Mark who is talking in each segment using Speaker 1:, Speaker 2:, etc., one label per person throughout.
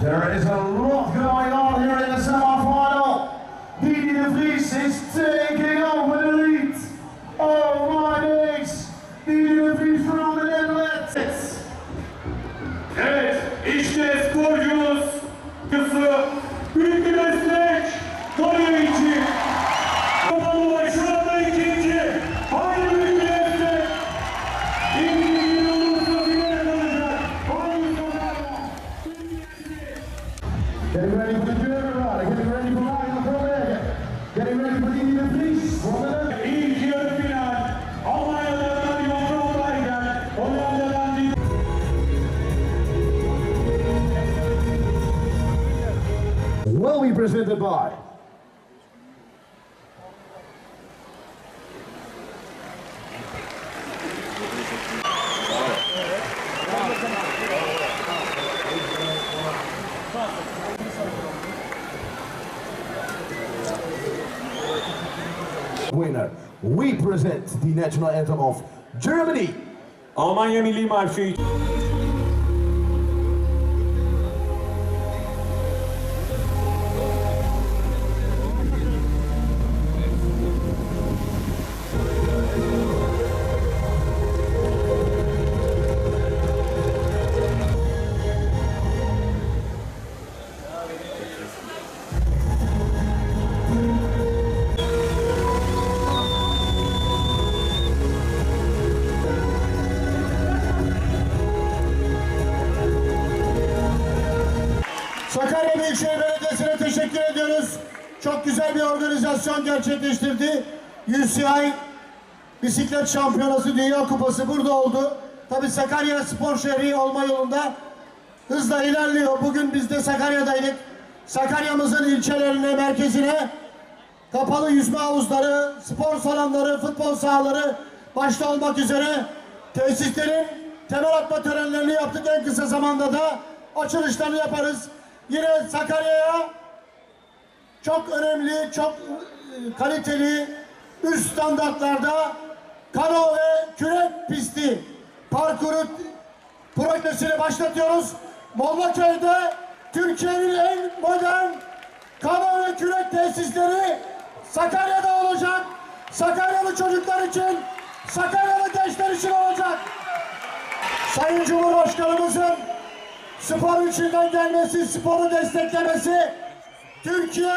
Speaker 1: There is a lot going on here in the
Speaker 2: semifinal. Is taking Büyük bir destek Konya için. Kapalı şu anda ikinci. Haydi büyük bir destek. İkinci yılımızda finale kalacak. Haydi Konya.
Speaker 1: Getting will be presented by winner. We present the national anthem of Germany.
Speaker 2: Almanya Milli Marşı
Speaker 1: Büyükşehir Belediyesi'ne teşekkür ediyoruz. Çok güzel bir organizasyon gerçekleştirdi. UCI Bisiklet Şampiyonası Dünya Kupası burada oldu. Tabi Sakarya spor şehri olma yolunda hızla ilerliyor. Bugün biz de Sakarya'daydık. Sakarya'mızın ilçelerine, merkezine kapalı yüzme havuzları, spor salonları, futbol sahaları başta olmak üzere tesislerin temel atma törenlerini yaptık. En kısa zamanda da açılışlarını yaparız. Yine Sakarya'ya çok önemli, çok e, kaliteli, üst standartlarda kano ve kürek pisti parkuru projesini başlatıyoruz. Mollaköy'de Türkiye'nin en modern kano ve kürek tesisleri Sakarya'da olacak. Sakaryalı çocuklar için, Sakaryalı gençler için olacak. Sayın Cumhurbaşkanımızın spor içinden gelmesi, sporu desteklemesi, Türkiye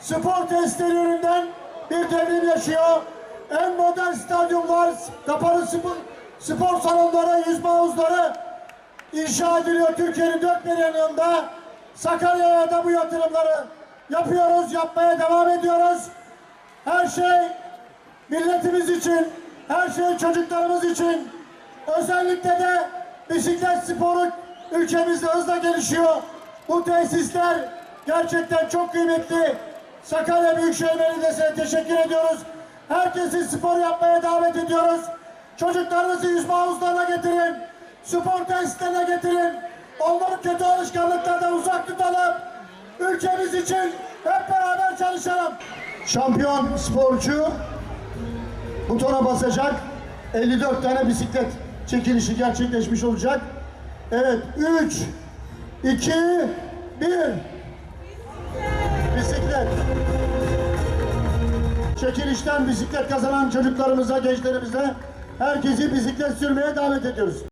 Speaker 1: spor testleri bir devrim yaşıyor. En modern stadyumlar, kapalı spor, spor salonları, yüzme havuzları inşa ediliyor Türkiye'nin dört bir yanında. Sakarya'ya da bu yatırımları yapıyoruz, yapmaya devam ediyoruz. Her şey milletimiz için, her şey çocuklarımız için. Özellikle de bisiklet sporu ülkemizde hızla gelişiyor. Bu tesisler gerçekten çok kıymetli. Sakarya Büyükşehir Belediyesi'ne teşekkür ediyoruz. Herkesi spor yapmaya davet ediyoruz. Çocuklarınızı yüzme havuzlarına getirin. Spor tesislerine getirin. Onları kötü alışkanlıklardan uzak tutalım. Ülkemiz için hep beraber çalışalım. Şampiyon sporcu butona basacak. 54 tane bisiklet çekilişi gerçekleşmiş olacak. Evet 3 2 1 Bisiklet. Çekilişten bisiklet kazanan çocuklarımıza, gençlerimize herkesi bisiklet sürmeye davet ediyoruz.